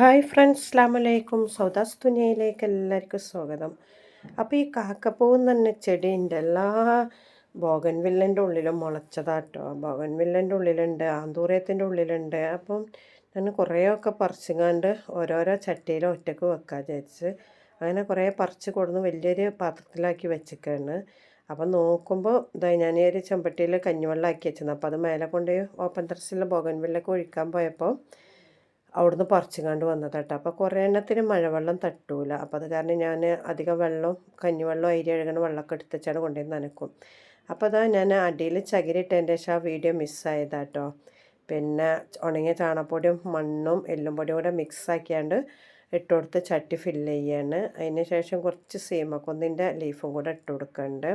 Hi friends അസ്ലാം വലൈക്കും സൗദാസ് തുനിയയിലേക്ക് എല്ലാവർക്കും സ്വാഗതം. അപ്പോൾ ഈ കാക്കപ്പൂവെന്ന് തന്നെ ചെടീന്റെ എല്ലാ ബോഗൻ വില്ലന്റെ ഉള്ളിലും മുളച്ചതാട്ടോ. ബോഗൻ വില്ലന്റെ ഉള്ളിലുണ്ട് ആന്തൂറയത്തിന്റെ ഉള്ളിലുണ്ട്. അപ്പം ഞാൻ കുറേയൊക്കെ പറിച്ചുങ്ങാണ്ട് ഓരോരോ ചട്ടിയിൽ ഒറ്റയ്ക്ക് വെക്കാൻ വിചാരിച്ച് അങ്ങനെ കുറേ പറിച്ച് കൊടുന്ന് വലിയൊരു പാത്രത്തിലാക്കി വെച്ചിക്കാണ്. അപ്പം നോക്കുമ്പോൾ ഇതായി ഞാൻ ഈ ഒരു ചെമ്പട്ടിയിൽ കഞ്ഞിവെള്ളം ആക്കി വെച്ചിരുന്നു അപ്പോൾ അത് മേലെ കൊണ്ട് ഓപ്പൺ ടെറസിലെ ബോഗൻ വില്ലൊക്കെ ഒഴിക്കാൻ പോയപ്പോൾ അവിടുന്ന് പറിച്ചുകൊണ്ട് വന്നതാട്ടോ. അപ്പോൾ കുറേ എണ്ണത്തിന് മഴവെള്ളം തട്ടൂല. അപ്പോൾ അത് കാരണം ഞാൻ അധികം വെള്ളം കഞ്ഞിവെള്ളം അരി അഴുകണ വെള്ളമൊക്കെ എടുത്തുവെച്ചാണ് കൊണ്ടുവന്ന് നനക്കും. അപ്പോൾ അതാ ഞാൻ അടിയിൽ ചകിരിട്ടതിന്റെ ശേഷം ആ വീഡിയോ മിസ്സായതാട്ടോ. പിന്നെ ഉണങ്ങിയ ചാണകപ്പൊടിയും മണ്ണും എല്ലും പൊടിയും കൂടെ മിക്സ് ആക്കിയാണ്ട് ഇട്ട് കൊടുത്ത് ചട്ടി ഫില്ല് ചെയ്യാണ്. അതിന് ശേഷം കുറച്ച് സീമക്കൊന്നിന്റെ ലീഫും കൂടെ ഇട്ട് കൊടുക്കുന്നുണ്ട്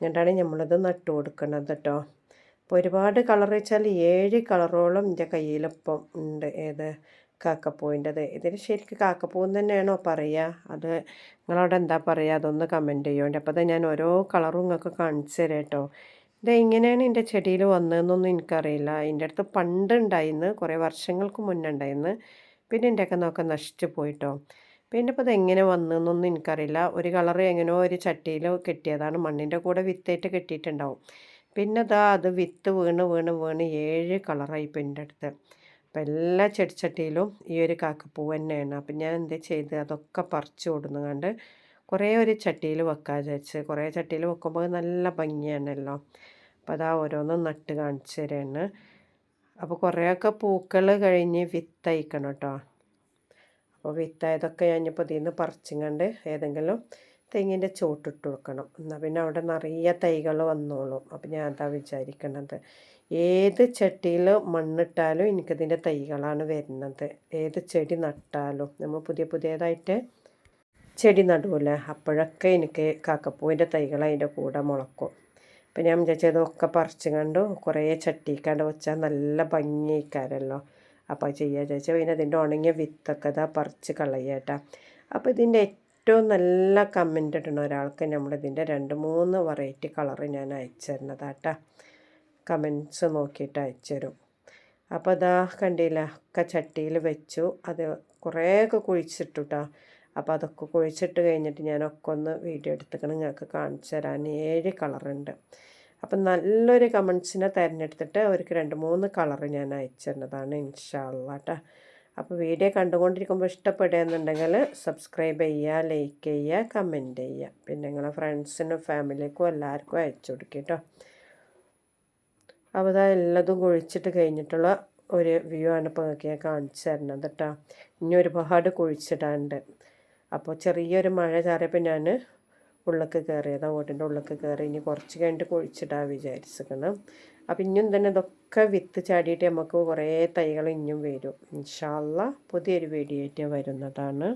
എന്നിട്ടാണ് നമ്മളിത് നട്ടു കൊടുക്കുന്നത് കേട്ടോ. ഒരുപാട് കളർ വെച്ചാൽ ഏഴ് കളറോളം എന്റെ കയ്യിലിപ്പം ഉണ്ട് ഏത് കാക്കപ്പൂവിന്റെത് ഇതിന് ശരിക്കും കാക്കപ്പൂവെന്ന് തന്നെയാണോ പറയുക അത് നിങ്ങളവിടെ എന്താ പറയുക അതൊന്ന് കമന്റ് ചെയ്യുന്നുണ്ട് അപ്പോൾ ഞാൻ ഓരോ കളറും നിങ്ങൾക്ക് കാണിച്ചു തരാം കേട്ടോ ഇത് എങ്ങനെയാണ് എന്റെ ചെടിയിൽ വന്നതെന്നൊന്നും എനിക്കറിയില്ല എന്റെ അടുത്ത് പണ്ട് ഉണ്ടായിരുന്നു കുറേ വർഷങ്ങൾക്ക് മുന്നേ ഉണ്ടായിരുന്നു പിന്നെ എന്റെയൊക്കെ നോക്കാൻ നശിച്ചു പോയിട്ടോ. പിന്നെ ഇപ്പോൾ ഇതെങ്ങനെ വന്നതെന്നൊന്നും എനിക്കറിയില്ല ഒരു കളർ എങ്ങനെയോ ഒരു ചട്ടിയിൽ കെട്ടിയതാണ്. മണ്ണിന്റെ കൂടെ വിത്തായിട്ട് കെട്ടിയിട്ടുണ്ടാവും. പിന്നെ ദാ അത് വിത്ത് വീണ് വീണ് വീണ് ഏഴ് കളറായി ഇപ്പം എന്റെ അടുത്ത് അപ്പം എല്ലാ ചെടിച്ചട്ടിയിലും ഈ ഒരു കാക്കപ്പൂ തന്നെയാണ്. അപ്പം ഞാൻ എന്ത് ചെയ്ത് അതൊക്കെ പറിച്ചു കൊടുന്നുകൊണ്ട് കുറേ ഒരു ചട്ടിയിൽ വെക്കാൻ വിചാരിച്ച്. കുറേ ചട്ടിയിൽ വെക്കുമ്പോൾ നല്ല ഭംഗിയാണല്ലോ. അപ്പോൾ അതാ ഓരോന്നും നട്ട് കാണിച്ചു തരാണ്. അപ്പോൾ കുറേയൊക്കെ പൂക്കൾ കഴിഞ്ഞ് വിത്തയക്കണം കേട്ടോ. അപ്പോൾ വിത്തായതൊക്കെ ഞാനിപ്പോൾ ഇതിൽ നിന്ന് പറിച്ചും കണ്ട് ഏതെങ്കിലും തെങ്ങിന്റെ ചോട്ടിട്ട് കൊടുക്കണം. എന്നാൽ പിന്നെ അവിടെ നിറയെ തൈകൾ വന്നോളും. അപ്പം ഞാൻ അതാ വിചാരിക്കണത്. ഏത് ചട്ടിയിൽ മണ്ണിട്ടാലും എനിക്കതിന്റെ തൈകളാണ് വരുന്നത്. ഏത് ചെടി നട്ടാലും. നമ്മൾ പുതിയ പുതിയതായിട്ട് ചെടി നടുമല്ലേ അപ്പോഴൊക്കെ എനിക്ക് കാക്കപ്പൂവിന്റെ തൈകൾ അതിന്റെ കൂടെ മുളക്കും. അപ്പം ഞാൻ വിചാരിച്ചതൊക്കെ പറിച്ചു കണ്ടു. കുറേ ചട്ടിക്കാണ്ട് വെച്ചാൽ നല്ല ഭംഗിക്കാരല്ലോ അപ്പോൾ ചെയ്യാൻ ചോദിച്ചാൽ പിന്നെ അതിന്റെ ഉണങ്ങിയ വിത്തൊക്കെ ഇതാ പറിച്ച് കളയാട്ടാ. അപ്പോൾ ഇതിന്റെ ഏറ്റവും നല്ല കമന്റ് ഇടുന്ന ഒരാൾക്ക് നമ്മളിതിന്റെ രണ്ട് മൂന്ന് വെറൈറ്റി കളറ് ഞാൻ അയച്ചു തരുന്നതാട്ടാ. കമൻസ് നോക്കിയിട്ട് അയച്ചു തരും. അപ്പോൾ അതാ കണ്ടില്ല ഒക്കെ ചട്ടിയിൽ വെച്ചു. അത് കുറേയൊക്കെ കുഴിച്ചിട്ടുട്ടാ. അപ്പോൾ അതൊക്കെ കുഴിച്ചിട്ട് കഴിഞ്ഞിട്ട് ഞാനൊക്കെ ഒന്ന് വീഡിയോ എടുത്തിക്കണം നിങ്ങൾക്ക് കാണിച്ചു തരാൻ ഏഴ് കളറുണ്ട് അപ്പം നല്ലൊരു കമൻസിനെ തിരഞ്ഞെടുത്തിട്ട് അവർക്ക് രണ്ട് മൂന്ന് കളറ് ഞാൻ അയച്ചു തരുന്നതാണ് ഇൻഷാള്ള കേട്ടോ അപ്പോൾ വീഡിയോ കണ്ടുകൊണ്ടിരിക്കുമ്പോൾ ഇഷ്ടപ്പെടുകയെന്നുണ്ടെങ്കിൽ സബ്സ്ക്രൈബ് ചെയ്യുക ലൈക്ക് ചെയ്യുക കമന്റ് ചെയ്യുക. പിന്നെ നിങ്ങളെ ഫ്രണ്ട്സിനും ഫാമിലിക്കും എല്ലാവർക്കും അയച്ചു കൊടുക്കുക കേട്ടോ അപ്പോൾ അതാ എല്ലാതും കുഴിച്ചിട്ട് കഴിഞ്ഞിട്ടുള്ള ഒരു വ്യൂ ആണ് ഇപ്പോൾ നിങ്ങൾക്ക് ഞാൻ കാണിച്ചു തരുന്നത് കേട്ടോ ഇനി ഒരുപാട് കുഴിച്ചിടാണ്ട് അപ്പോൾ ചെറിയൊരു മഴ ചാറിയപ്പോൾ ഞാൻ ഉള്ളിലേക്ക് കയറിയതാണ് വീട്ടിന്റെ ഉള്ളിലേക്ക് കയറി ഇനി കുറച്ച് കഴിഞ്ഞിട്ട് കുഴിച്ചിടാൻ വിചാരിച്ചിരിക്കണം. അപ്പം ഇനിയും തന്നെ ഇതൊക്കെ വിത്ത് ചാടിയിട്ട് നമുക്ക് കുറേ തൈകൾ ഇനിയും വരും. ഇൻഷാല്ല പുതിയൊരു വീഡിയോ ആയിട്ട് വരുന്നതാണ്.